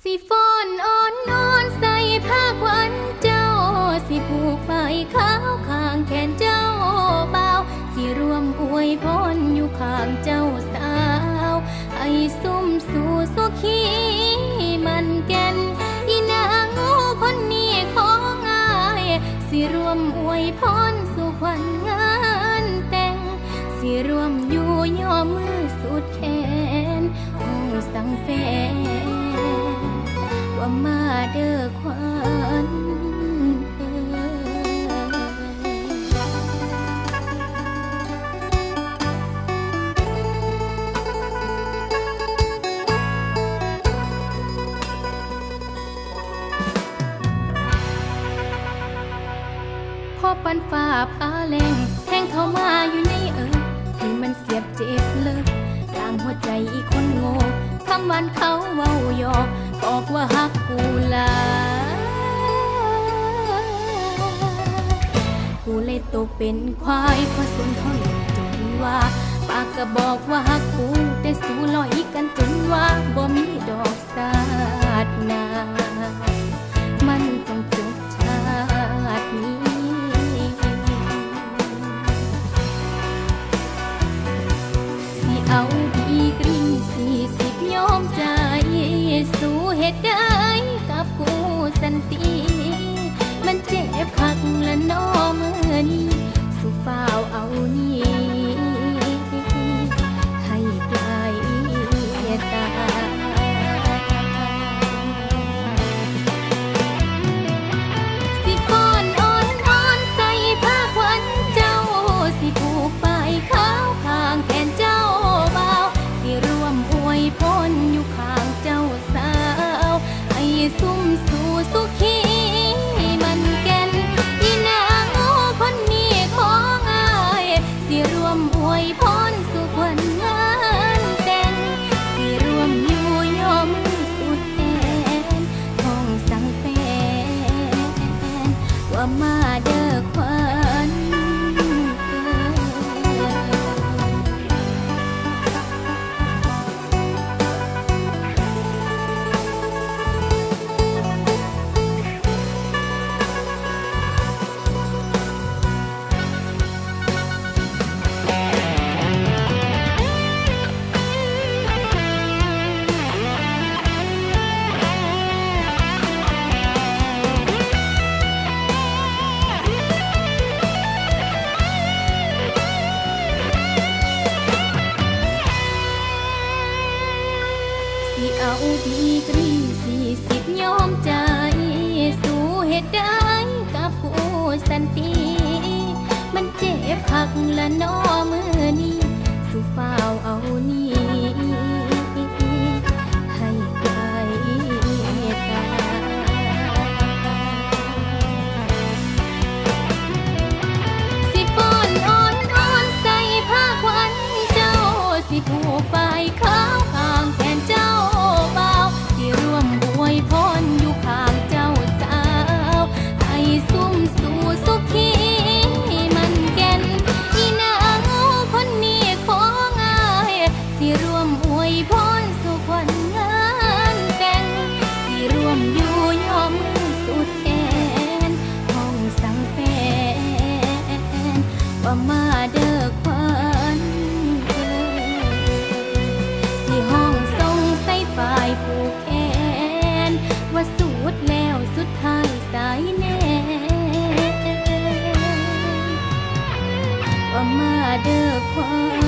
สิฟอนอ่อนนอนใส่ผ้าควันเจ้า สิผูกไฟขาวข้างแขนเจ้าเบาสิรวมอวยพรอยู่ข้างเจ้า เด้อควันพอปันฝ่าพาแรงแทงเข้ามาอยู่ในเอิญให้มันเสียบเจ็บเลยกลางหัวใจอีกคนโง่คำวันเขาเว้าหยอก บอกว่าฮักกูลา กูเลยตกเป็นควายเพราะสุนทรจนว่า ปากก็บอกว่าฮักกู แต่สู้ลอยกันจนว่า อาดีกรีสี่สิบยอมใจ มาเด้อควันเอ่ยสิห้องทรงใส่ฝ่ายผูกแขนว่าสุดแล้วสุดท้ายสายแน่ว่ามาเด้อควัน